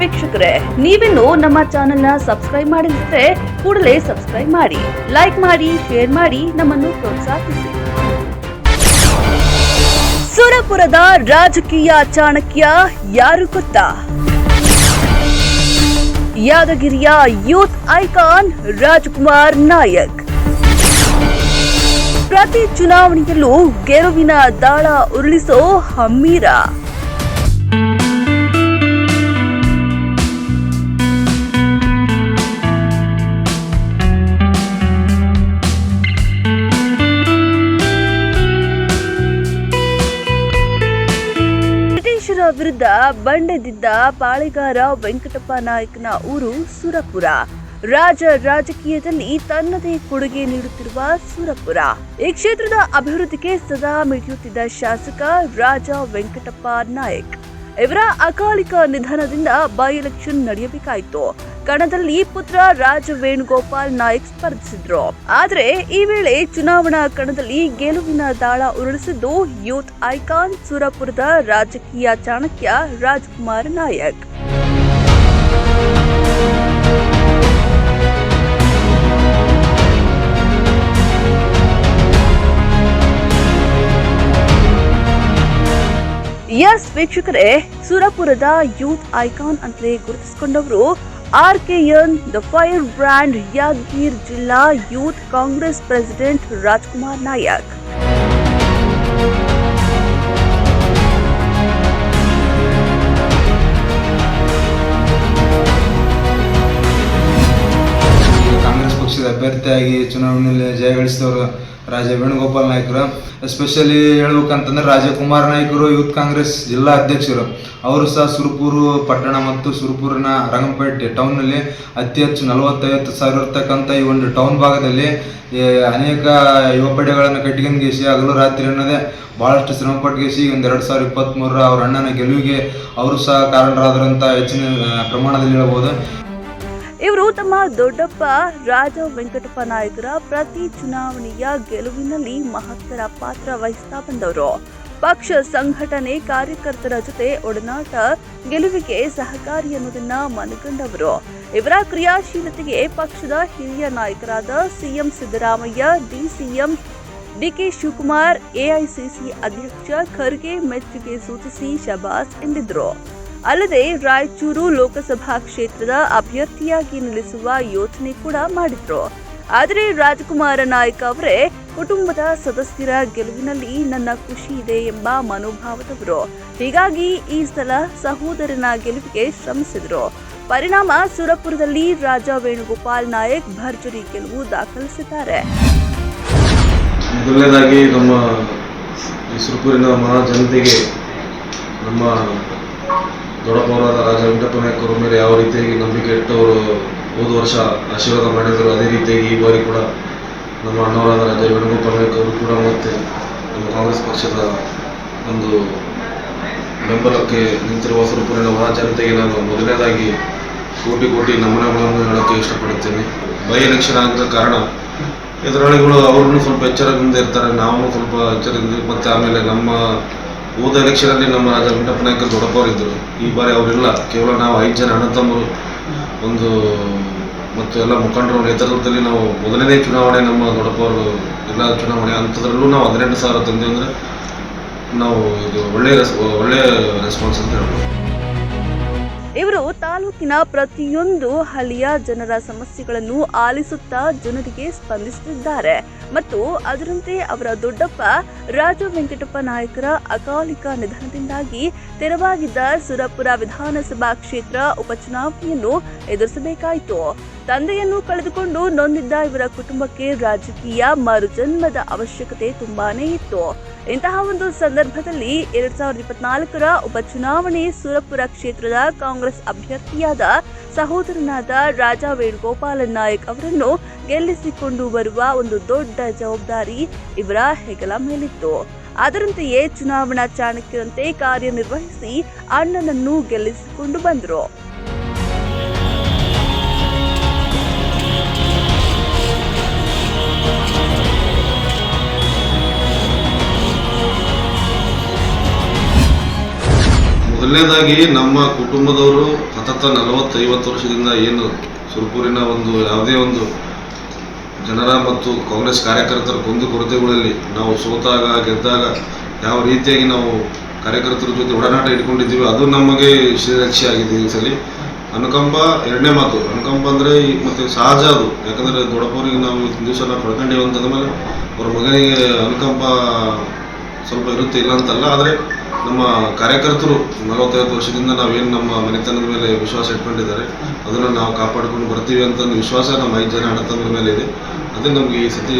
ವೀಕ್ಷಕರೇ, ನೀವಿನ್ನು ನಮ್ಮ ಚಾನೆಲ್ನ ಸಬ್ಸ್ಕ್ರೈಬ್ ಮಾಡಿದ್ರೆ ಕೂಡಲೇ ಸಬ್ಸ್ಕ್ರೈಬ್ ಮಾಡಿ, ಲೈಕ್ ಮಾಡಿ, ಶೇರ್ ಮಾಡಿ, ನಮ್ಮನ್ನು ಪ್ರೋತ್ಸಾಹಿಸಿ. ಸುರಪುರದ ರಾಜಕೀಯ ಚಾಣಕ್ಯ ಯಾರು ಗೊತ್ತಾ? ಯಾದಗಿರಿಯ ಯೂತ್ ಐಕಾನ್ ರಾಜ್ಕುಮಾರ್ ನಾಯಕ್. ಪ್ರತಿ ಚುನಾವಣೆಯಲ್ಲೂ ಗೆಲುವಿನ ದಾಳ ಉರುಳಿಸೋ ಹಮ್ಮೀರ ವಿರುದ್ಧ ಬಂಡೆದಿದ್ದ ಪಾಳೆಗಾರ ವೆಂಕಟಪ್ಪ ನಾಯಕನ ಊರು ಸುರಪುರ. ರಾಜ ರಾಜಕೀಯದಲ್ಲಿ ತನ್ನದೇ ಕೊಡುಗೆ ನೀಡುತ್ತಿರುವ ಸುರಪುರ. ಈ ಕ್ಷೇತ್ರದ ಅಭಿವೃದ್ಧಿಗೆ ಸದಾ ಮಿಡಿಯುತ್ತಿದ್ದ ಶಾಸಕ ರಾಜ ವೆಂಕಟಪ್ಪ ನಾಯಕ್. ಇವರ ಅಕಾಲಿಕ ನಿಧನದಿಂದ ಬೈ ಎಲೆಕ್ಷನ್ ನಡೆಯಬೇಕಾಯಿತು. ಕಣದಲ್ಲಿ ಪುತ್ರ ರಾಜ ವೇಣುಗೋಪಾಲ್ ನಾಯಕ್ ಸ್ಪರ್ಧಿಸಿದ್ರು. ಆದ್ರೆ ಈ ವೇಳೆ ಚುನಾವಣಾ ಕಣದಲ್ಲಿ ಗೆಲುವಿನ ದಾಳ ಉರುಳಿಸಿದ್ದು ಯೂತ್ ಐಕಾನ್ ಸುರಪುರದ ರಾಜಕೀಯ ಚಾಣಕ್ಯ ರಾಜ್ಕುಮಾರ್ ನಾಯಕ್. ಎಸ್ ವೀಕ್ಷಕರೇ, ಸುರಪುರದ ಯೂತ್ ಐಕಾನ್ ಅಂತಲೇ ಗುರುತಿಸಿಕೊಂಡವರು R K N the fire brand Yadgir ಜಿಲ್ಲಾ ಯೂತ್ ಕಾಂಗ್ರೆಸ್ ಪ್ರೆಸಿಡೆಂಟ್ ರಾಜ್ಕುಮಾರ್ ನಾಯಕ್ ಅಭ್ಯರ್ಥಿಯಾಗಿ ಚುನಾವಣೆಯಲ್ಲಿ ಜಯಗಳಿಸಿದವರು ರಾಜ ವೇಣುಗೋಪಾಲ್ ನಾಯ್ಕರು. ಎಸ್ಪೆಷಲಿ ಹೇಳ್ಬೇಕಂತಂದ್ರೆ ರಾಜಕುಮಾರ್ ನಾಯ್ಕರು, ಯೂತ್ ಕಾಂಗ್ರೆಸ್ ಜಿಲ್ಲಾ ಅಧ್ಯಕ್ಷರು. ಅವರು ಸಹ ಸುರಪುರು, ಪಟ್ಟಣ ಮತ್ತು ಸುರಪುರಿನ ರಂಗಂಪೇಟೆ ಟೌನ್ನಲ್ಲಿ ಅತಿ ಹೆಚ್ಚು ನಲವತ್ತೈವತ್ತು ಸಾವಿರ ಇರ್ತಕ್ಕಂಥ ಈ ಒಂದು ಟೌನ್ ಭಾಗದಲ್ಲಿ ಅನೇಕ ಯುವ ಪಡೆಗಳನ್ನು ಕಟ್ಟಿಗೆಂಗೇಸಿ ಹಗಲು ರಾತ್ರಿ ಅನ್ನೋದೇ ಭಾಳಷ್ಟು ಶ್ರಮಪಟ್ಟುಗೇಸಿ ಒಂದು ಎರಡು ಸಾವಿರದ ಇಪ್ಪತ್ತ್ಮೂರರ ಅವ್ರ ಅಣ್ಣನ ಗೆಲುವಿಗೆ ಅವರು ಸಹ ಕಾರಣರಾದರಂತ ಹೆಚ್ಚಿನ ಪ್ರಮಾಣದಲ್ಲಿ ಹೇಳ್ಬೋದು. ಇವರು ತಮ್ಮ ದೊಡ್ಡಪ್ಪ ರಾಜ ವೆಂಕಟಪ್ಪ ನಾಯಕರ ಪ್ರತಿ ಚುನಾವಣೆಯ ಗೆಲುವಿನಲ್ಲಿ ಮಹತ್ತರ ಪಾತ್ರ ವಹಿಸ್ತಾ ಬಂದವರು. ಪಕ್ಷ ಸಂಘಟನೆ ಕಾರ್ಯಕರ್ತರ ಜೊತೆ ಒಡನಾಟ, ಗೆಲುವಿಗೆ ಸಹಕಾರಿ ಅನ್ನೋದನ್ನ ಮನಗಂಡವರು. ಇವರ ಕ್ರಿಯಾಶೀಲತೆಗೆ ಪಕ್ಷದ ಹಿರಿಯ ನಾಯಕರಾದ CM Siddaramaiah, DCM DK Shivakumar, AICC ಅಧ್ಯಕ್ಷ ಖರ್ಗೆ ಮೆಚ್ಚುಗೆ ಸೂಚಿಸಿ ಶಬಾಸ್ ಎಂದಿದ್ರು ಅಲ್ಲದೆ ರಾಯಚೂರು ಲೋಕಸಭಾ ಕ್ಷೇತ್ರದ ಅಭ್ಯರ್ಥಿಯಾಗಿ ನಿಲ್ಲಿಸುವ ಯೋಚನೆ ಕೂಡ ಮಾಡಿದ್ರು. ಆದರೆ ರಾಜಕುಮಾರ ನಾಯ್ಕ ಅವರೇ ಕುಟುಂಬದ ಸದಸ್ಯರ ಗೆಲುವಿನಲ್ಲಿ ನನ್ನ ಖುಷಿ ಇದೆ ಎಂಬ ಮನೋಭಾವದವರು. ಹೀಗಾಗಿ ಈ ಸಲ ಸಹೋದರನ ಗೆಲುವಿಗೆ ಶ್ರಮಿಸಿದರು. ಪರಿಣಾಮ ಸುರಪುರದಲ್ಲಿ ರಾಜ ವೇಣುಗೋಪಾಲ್ ನಾಯಕ್ ಭರ್ಜರಿ ಗೆಲುವು ದಾಖಲಿಸಿದ್ದಾರೆ. ನಮ್ಮ ಸುರಪುರಿನ ಮಹಾ ಜನತೆಗೆ ನಮ್ಮ ದೊಡ್ಡಪ್ಪವರಾದ ರಾಜ ವೆಂಕಟಪ್ಪ ನಾಯಕರ ಮೇಲೆ ಯಾವ ರೀತಿಯಾಗಿ ನಂಬಿಕೆ ಇಟ್ಟವರು ಹೋದ ವರ್ಷ ಆಶೀರ್ವಾದ ಮಾಡಿದ್ರು, ಅದೇ ರೀತಿಯಾಗಿ ಈ ಬಾರಿ ಕೂಡ ನಮ್ಮ ಅಣ್ಣವರಾದ ರಾಜ ವೇಣುಗೋಪಾಲ ನಾಯಕ್ ಅವರು ಕೂಡ ಮತ್ತೆ ನಮ್ಮ ಕಾಂಗ್ರೆಸ್ ಪಕ್ಷದ ಒಂದು ಬೆಂಬಲಕ್ಕೆ ನಿಂತಿರುವ ಸ್ವರೂಪದಿಂದ ಹೊರ ಜನತೆಗೆ ನಾನು ಮೊದಲನೇದಾಗಿ ಕೋಟಿ ಕೋಟಿ ನಮನಗಳನ್ನು ಹೇಳೋಕ್ಕೆ ಇಷ್ಟಪಡುತ್ತೇನೆ. ಬೈ ಎಲೆಕ್ಷನ್ ಆಗಿದ್ದ ಕಾರಣ ಎದುರಾಳಿಗಳು ಅವ್ರನ್ನೂ ಸ್ವಲ್ಪ ಎಚ್ಚರದಿಂದ ಇರ್ತಾರೆ, ನಾವು ಸ್ವಲ್ಪ ಎಚ್ಚರದಿಂದ ಮತ್ತೆ ಆಮೇಲೆ ನಮ್ಮ ಹೋದ ಎಲೆಕ್ಷನಲ್ಲಿ ನಮ್ಮ ರಾಜ ವೆಂಕಟಪ್ಪ ನಾಯಕ ದೊಡ್ಡಪ್ಪವರಿದ್ದರು ಈ ಬಾರಿ ಅವರಿಲ್ಲ. ಕೇವಲ ನಾವು ಐದು ಜನ ಅಣ್ಣ ತಮ್ಮರು. ಒಂದು ಮತ್ತು ಎಲ್ಲ ಮುಖಂಡರ ನೇತೃತ್ವದಲ್ಲಿ ನಾವು ಮೊದಲನೇ ಚುನಾವಣೆ ನಮ್ಮ ದೊಡ್ಡಪ್ಪವರು ಎಲ್ಲ ಚುನಾವಣೆ ಅಂಥದ್ರಲ್ಲೂ ನಾವು ಹದಿನೆಂಟು ಸಾವಿರ ತಂದೆ ಅಂದರೆ ನಾವು ಇದು ಒಳ್ಳೆಯ ರೆಸ್ ಒಳ್ಳೆಯ ರೆಸ್ಪಾನ್ಸ್ ಅಂತ ಹೇಳ್ಬೋದು. ಇವರು ತಾಲೂಕಿನ ಪ್ರತಿಯೊಂದು ಹಳ್ಳಿಯ ಜನರ ಸಮಸ್ಯೆಗಳನ್ನು ಆಲಿಸುತ್ತಾ ಜನರಿಗೆ ಸ್ಪಂದಿಸುತ್ತಿದ್ದಾರೆ. ಮತ್ತು ಅದರಂತೆ ಅವರ ದೊಡ್ಡಪ್ಪ ರಾಜ ವೆಂಕಟಪ್ಪ ನಾಯಕರ ಅಕಾಲಿಕ ನಿಧನದಿಂದಾಗಿ ತೆರವಾಗಿದ್ದ ಸುರಪುರ ವಿಧಾನಸಭಾ ಕ್ಷೇತ್ರ ಉಪಚುನಾವಣೆಯನ್ನು ಎದುರಿಸಬೇಕಾಯಿತು. ತಂದೆಯನ್ನು ಕಳೆದುಕೊಂಡು ನೊಂದಿದ್ದ ಇವರ ಕುಟುಂಬಕ್ಕೆ ರಾಜಕೀಯ ಮರುಜನ್ಮದ ಅವಶ್ಯಕತೆ ತುಂಬಾನೇ ಇತ್ತು. ಇಂತಹ ಒಂದು ಸಂದರ್ಭದಲ್ಲಿ ಎರಡ್ ಸಾವಿರದ ಇಪ್ಪತ್ನಾಲ್ಕರ ಉಪಚುನಾವಣೆ ಸುರಪುರ ಕ್ಷೇತ್ರದ ಕಾಂಗ್ರೆಸ್ ಅಭ್ಯರ್ಥಿಯಾದ ಸಹೋದರನಾದ ರಾಜ ವೇಣುಗೋಪಾಲ ನಾಯಕ್ ಅವರನ್ನು ಗೆಲ್ಲಿಸಿಕೊಂಡು ಬರುವ ಒಂದು ದೊಡ್ಡ ಜವಾಬ್ದಾರಿ ಇವರ ಹೆಗಲ ಮೇಲಿತ್ತು. ಅದರಂತೆಯೇ ಚುನಾವಣಾ ಚಾಣಕ್ಯರಂತೆ ಕಾರ್ಯನಿರ್ವಹಿಸಿ ಅಣ್ಣನನ್ನು ಗೆಲ್ಲಿಸಿಕೊಂಡು ಬಂದರು. ಮೊದಲನೇದಾಗಿ ನಮ್ಮ ಕುಟುಂಬದವರು ಸತತ ನಲವತ್ತೈವತ್ತು ವರ್ಷದಿಂದ ಏನು ಸುರಪುರಿನ ಒಂದು ಯಾವುದೇ ಒಂದು ಜನರ ಮತ್ತು ಕಾಂಗ್ರೆಸ್ ಕಾರ್ಯಕರ್ತರ ಕುಂದು ಕೊರತೆಗಳಲ್ಲಿ ನಾವು ಸೋತಾಗ, ಗೆದ್ದಾಗ ಯಾವ ರೀತಿಯಾಗಿ ನಾವು ಕಾರ್ಯಕರ್ತರ ಜೊತೆ ಒಡನಾಟ ಇಟ್ಕೊಂಡಿದ್ದೀವಿ ಅದು ನಮಗೆ ಶ್ರೀರಕ್ಷೆ ಆಗಿದೆ ಈ ಸಲ. ಅನುಕಂಪ ಎರಡನೇ ಮಾತು. ಅನುಕಂಪ ಅಂದರೆ ಮತ್ತು ಸಹಜ ಅದು. ಯಾಕಂದರೆ ದೊಡ್ಡಪ್ಪವ್ರಿಗೆ ನಾವು ದಿವಸ ನಾವು ಅಂತಂದ ಮೇಲೆ ಅವ್ರ ಮಗನಿಗೆ ಅನುಕಂಪ ಸ್ವಲ್ಪ ಇರುತ್ತೆ ಇಲ್ಲ ಅಂತಲ್ಲ, ಆದರೆ ನಮ್ಮ ಕಾರ್ಯಕರ್ತರು ನಲವತ್ತೈವತ್ತು ವರ್ಷದಿಂದ ನಾವೇನು ನಮ್ಮ ಮನೆತನದ ಮೇಲೆ ವಿಶ್ವಾಸ ಇಟ್ಕೊಂಡಿದ್ದಾರೆ, ಅದನ್ನು ನಾವು ಕಾಪಾಡಿಕೊಂಡು ಬರ್ತೀವಿ ಅಂತ ವಿಶ್ವಾಸ ನಮ್ಮ ಐದು ಜನ ಮೇಲೆ ಇದೆ. ಅದೇ ನಮಗೆ ಈ ಸತಿ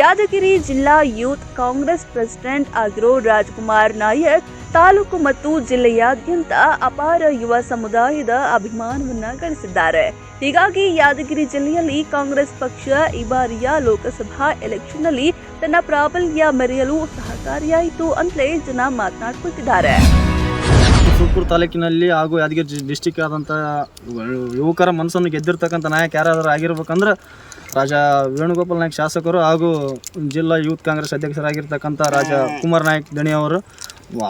ಯಾದಗಿರಿ ಜಿಲ್ಲಾ ಯೂತ್ ಕಾಂಗ್ರೆಸ್ ಪ್ರೆಸಿಡೆಂಟ್ ಆಗಿರೋ ರಾಜ್ಕುಮಾರ್ ನಾಯಕ್ ತಾಲೂಕು ಮತ್ತು ಜಿಲ್ಲೆಯಾದ್ಯಂತ ಅಪಾರ ಯುವ ಸಮುದಾಯದ ಅಭಿಮಾನವನ್ನ ಗಳಿಸಿದ್ದಾರೆ. ಹೀಗಾಗಿ ಯಾದಗಿರಿ ಜಿಲ್ಲೆಯಲ್ಲಿ ಕಾಂಗ್ರೆಸ್ ಪಕ್ಷ ಈ ಬಾರಿಯ ಲೋಕಸಭಾ ಎಲೆಕ್ಷನ್ನಲ್ಲಿ ತನ್ನ ಪ್ರಾಬಲ್ಯ ಮೆರೆಯಲು ಸಹಕಾರಿಯಾಯಿತು ಅಂತಲೇ ಜನ ಮಾತನಾಡ್ಕೊಳ್ತಿದ್ದಾರೆ. ತುಮಕೂರು ತಾಲೂಕಿನಲ್ಲಿ ಹಾಗೂ ಯಾದಗಿರಿ ಡಿಸ್ಟಿಕ್ ಆದಂಥ ಯುವಕರ ಮನಸ್ಸನ್ನು ಗೆದ್ದಿರ್ತಕ್ಕಂಥ ನಾಯಕ ಯಾರಾದರೂ ಆಗಿರ್ಬೇಕಂದ್ರೆ ರಾಜ ವೇಣುಗೋಪಾಲ್ ನಾಯ್ಕ ಶಾಸಕರು ಹಾಗೂ ಜಿಲ್ಲಾ ಯೂತ್ ಕಾಂಗ್ರೆಸ್ ಅಧ್ಯಕ್ಷರಾಗಿರ್ತಕ್ಕಂಥ ರಾಜ ಕುಮಾರ್ ನಾಯಕ್ ದಣಿ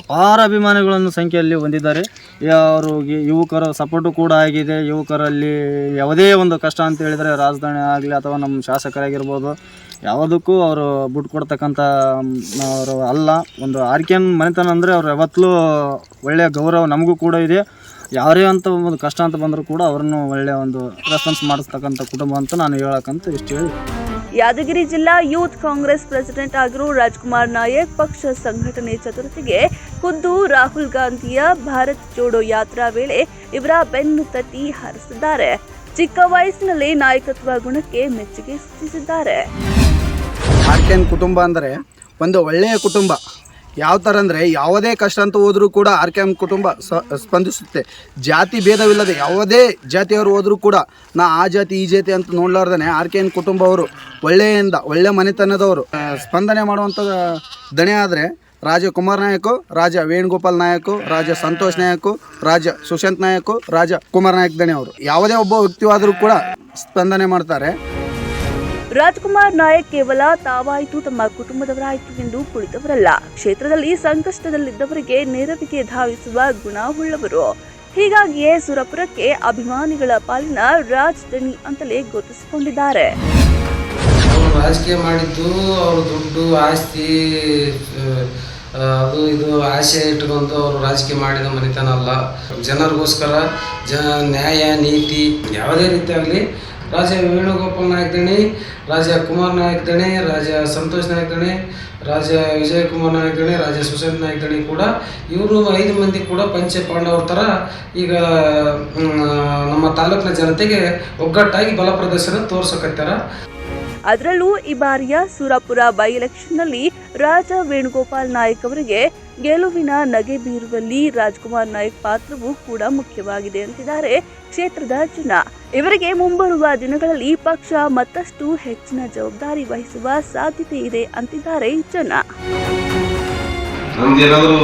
ಅಪಾರ ಅಭಿಮಾನಿಗಳನ್ನು ಸಂಖ್ಯೆಯಲ್ಲಿ ಹೊಂದಿದ್ದಾರೆ. ಅವರು ಯುವಕರ ಸಪೋರ್ಟು ಕೂಡ ಆಗಿದೆ. ಯುವಕರಲ್ಲಿ ಯಾವುದೇ ಒಂದು ಕಷ್ಟ ಅಂತ ಹೇಳಿದರೆ ರಾಜಧಾನಿ ಆಗಲಿ ಅಥವಾ ನಮ್ಮ ಶಾಸಕರಾಗಿರ್ಬೋದು, ಯಾವುದಕ್ಕೂ ಅವರು ಬಿಟ್ಟು ಕೊಡ್ತಕ್ಕಂಥ ಅವರು ಅಲ್ಲ. ಒಂದು ಆರ್ಕೆನ್ ಮನೆತನ ಅಂದರೆ ಅವ್ರು ಯಾವತ್ತಲೂ ಒಳ್ಳೆಯ ಗೌರವ ನಮಗೂ ಕೂಡ ಇದೆ. ಯಾರೇ ಅಂತ ಒಂದು ಕಷ್ಟ ಅಂತ ಬಂದರೂ ಕೂಡ ಅವ್ರನ್ನು ಒಳ್ಳೆಯ ಒಂದು ರೆಸ್ಪಾನ್ಸ್ ಮಾಡಿಸ್ತಕ್ಕಂಥ ಕುಟುಂಬ ಅಂತ ನಾನು ಹೇಳಕ್ಕಂತ ಇಷ್ಟು ಹೇಳಿ ಯಾದಗಿರಿ ಜಿಲ್ಲಾ ಯೂತ್ ಕಾಂಗ್ರೆಸ್ ಪ್ರೆಸಿಡೆಂಟ್ ಆಗಿರುವ ರಾಜ್ಕುಮಾರ್ ನಾಯಕ್ ಪಕ್ಷ ಸಂಘಟನೆ ಚತುರ್ಥಿಗೆ ಖುದ್ದು ರಾಹುಲ್ ಗಾಂಧಿಯ ಭಾರತ್ ಜೋಡೋ ಯಾತ್ರಾ ವೇಳೆ ಇವರ ಬೆನ್ನು ತಟ್ಟಿ ಹಾರಿಸಿದ್ದಾರೆ. ಚಿಕ್ಕ ವಯಸ್ಸಿನಲ್ಲಿ ನಾಯಕತ್ವ ಗುಣಕ್ಕೆ ಮೆಚ್ಚುಗೆ ಸೂಚಿಸಿದ್ದಾರೆ. ಕುಟುಂಬ ಅಂದರೆ ಒಂದು ಒಳ್ಳೆಯ ಕುಟುಂಬ. ಯಾವ ಥರ ಅಂದರೆ ಯಾವುದೇ ಕಷ್ಟ ಅಂತ ಹೋದರೂ ಕೂಡ ಆರ್ ಕೆ ಎಂ ಕುಟುಂಬ ಸ್ಪಂದಿಸುತ್ತೆ. ಜಾತಿ ಭೇದವಿಲ್ಲದೆ ಯಾವುದೇ ಜಾತಿಯವರು ಹೋದರೂ ಕೂಡ ನಾ ಆ ಜಾತಿ, ಈ ಜಾತಿ ಅಂತ ನೋಡ್ಲಾರ್ದೇ ಕೆ ಕುಟುಂಬ ಅವರು ಒಳ್ಳೆಯಿಂದ, ಒಳ್ಳೆ ಮನೆತನದವರು ಸ್ಪಂದನೆ ಮಾಡುವಂಥ ದಣೆ ಆದರೆ ರಾಜ ಕುಮಾರ್ ನಾಯಕು, ರಾಜ ವೇಣುಗೋಪಾಲ್ ನಾಯಕು, ರಾಜ ಸಂತೋಷ್ ನಾಯಕು, ರಾಜ ಸುಶಾಂತ್ ನಾಯಕು, ರಾಜ ಕುಮಾರ್ ನಾಯಕ್ ದಣೆ ಅವರು. ಯಾವುದೇ ಒಬ್ಬ ವ್ಯಕ್ತಿವಾದರೂ ಕೂಡ ಸ್ಪಂದನೆ ಮಾಡ್ತಾರೆ. ರಾಜ್ಕುಮಾರ್ ನಾಯಕ್ ಕೇವಲ ತಾವಾಯಿತು ತಮ್ಮ ಕುಟುಂಬದವರಾಯಿತು ಎಂದು ಕುಳಿತವರಲ್ಲ. ಕ್ಷೇತ್ರದಲ್ಲಿ ಸಂಕಷ್ಟದಲ್ಲಿದ್ದವರಿಗೆ ನೆರವಿಗೆ ಧಾವಿಸುವ ಗುಣವುಳ್ಳವರು. ಹೀಗಾಗಿಯೇ ಸುರಪುರಕ್ಕೆ ಅಭಿಮಾನಿಗಳ ಪಾಲಿನ ರಾಜಧಾನಿ ಅಂತಲೇ ಗುರುತಿಸಿಕೊಂಡಿದ್ದಾರೆ. ರಾಜಕೀಯ ಮಾಡಿದ್ದು, ಅವರು ದುಡ್ಡು, ಆಸ್ತಿ ಅದು ಇದು ಆಸೆ ಇಟ್ಕೊಂಡು ಅವರು ರಾಜಕೀಯ ಮಾಡಿದ ಮನೆತನ ಅಲ್ಲ. ಜನರಿಗೋಸ್ಕರ ಜ ನ್ಯಾಯ, ನೀತಿ ಯಾವುದೇ ರೀತಿ ಆಗಲಿ, ರಾಜ ವೇಣುಗೋಪಾಲ್ ನಾಯಕ್ ದಣಿ, ರಾಜ ಕುಮಾರ್ ನಾಯಕ್ ದಣಿ, ರಾಜ ಸಂತೋಷ್ ನಾಯಕ್ ದಣಿ, ರಾಜ ವಿಜಯ್ ಕುಮಾರ್ ನಾಯಕ್ ದಣಿ, ರಾಜ ಸುಶಾಂತ್ ನಾಯಕ್ ದಣಿ ಕೂಡ, ಇವರು ಐದು ಮಂದಿ ಕೂಡ ಪಂಚ ಪಾಂಡವರ ಥರ ಈಗ ನಮ್ಮ ತಾಲೂಕಿನ ಜನತೆಗೆ ಒಗ್ಗಟ್ಟಾಗಿ ಬಲ ಪ್ರದರ್ಶನ ತೋರ್ಸಕತ್ತಾರ. ಅದರಲ್ಲೂ ಈ ಬಾರಿಯ ಸುರಪುರ ಬೈ ಎಲೆಕ್ಷನ್ನಲ್ಲಿ ರಾಜ ವೇಣುಗೋಪಾಲ್ ನಾಯಕ್ ಅವರಿಗೆ ಗೆಲುವಿನ ನಗೆ ಬೀರುವಲ್ಲಿ ರಾಜ್ಕುಮಾರ್ ನಾಯಕ್ ಪಾತ್ರವೂ ಕೂಡ ಮುಖ್ಯವಾಗಿದೆ ಅಂತಿದ್ದಾರೆ ಕ್ಷೇತ್ರದ ಜನ ಇವರಿಗೆ ಮುಂಬರುವ ದಿನಗಳಲ್ಲಿ ಪಕ್ಷ ಮತ್ತಷ್ಟು ಹೆಚ್ಚಿನ ಜವಾಬ್ದಾರಿ ವಹಿಸುವ ಸಾಧ್ಯತೆ ಇದೆ ಅಂತಿದ್ದಾರೆ ಜನ ನಮ್ದೇನಾದರೂ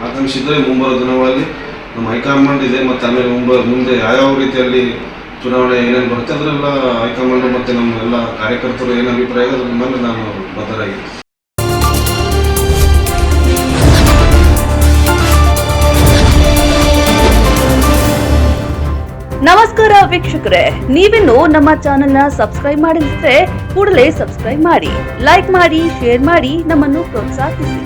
ಆಕಾಂಕ್ಷಿದ್ರೆ ಮುಂಬರುವ ಮುಂಬರೋ ದಿನಗಳಲ್ಲಿ ನಮ್ಮ ಹೈಕಮಾಂಡ್ ಇದೆ ಮತ್ತು ಆಮೇಲೆ ಮುಂಬ ಮುಂದೆ ಯಾವ್ಯಾವ ರೀತಿಯಲ್ಲಿ ಚುನಾವಣೆ ಏನೇನು ಬರುತ್ತೆ ಅದರೆಲ್ಲ ಹೈಕಮಾಂಡ್ ಮತ್ತು ನಮ್ಮ ಎಲ್ಲ ಕಾರ್ಯಕರ್ತರು ಏನು ಅಭಿಪ್ರಾಯ ಅದ್ರ ಮೇಲೆ ನಾನು ಬದ್ಧರಾಗಿದ್ದೀನಿ. ನಮಸ್ಕಾರ ವೀಕ್ಷಕರೇ, ನೀವಿನ್ನು ನಮ್ಮ ಚಾನೆಲ್ನ ಸಬ್ಸ್ಕ್ರೈಬ್ ಮಾಡಿದ್ರೆ ಕೂಡಲೇ ಸಬ್ಸ್ಕ್ರೈಬ್ ಮಾಡಿ, ಲೈಕ್ ಮಾಡಿ, ಶೇರ್ ಮಾಡಿ, ನಮ್ಮನ್ನು ಪ್ರೋತ್ಸಾಹಿಸಿ.